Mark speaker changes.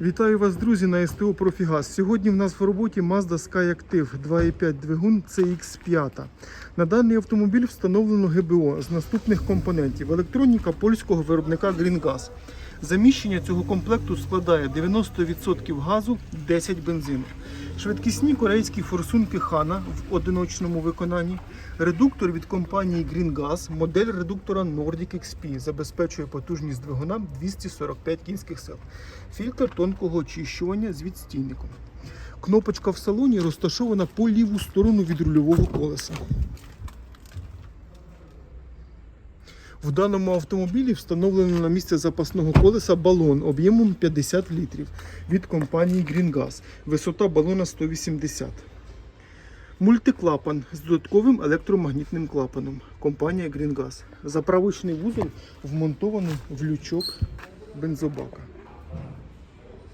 Speaker 1: Вітаю вас, друзі, на СТО Профігаз. Сьогодні в нас в роботі Mazda Skyactiv 2.5 двигун CX5. На даний автомобіль встановлено ГБО з наступних компонентів: електроніка польського виробника GreenGas. Заміщення цього комплекту складає 90% газу, 10 бензину. Швидкісні корейські форсунки Хана в одиночному виконанні. Редуктор від компанії GreenGas, модель редуктора Nordic XP забезпечує потужність двигуна 245 кінських сил. Фільтр тонкого очищування з відстійником. Кнопочка в салоні розташована по ліву сторону від рульового колеса. В даному автомобілі встановлено на місце запасного колеса балон об'ємом 50 літрів від компанії GreenGas. Висота балона 180. Мультиклапан з додатковим електромагнітним клапаном. Компанія GreenGas. Заправочний вузол вмонтований в лючок бензобака.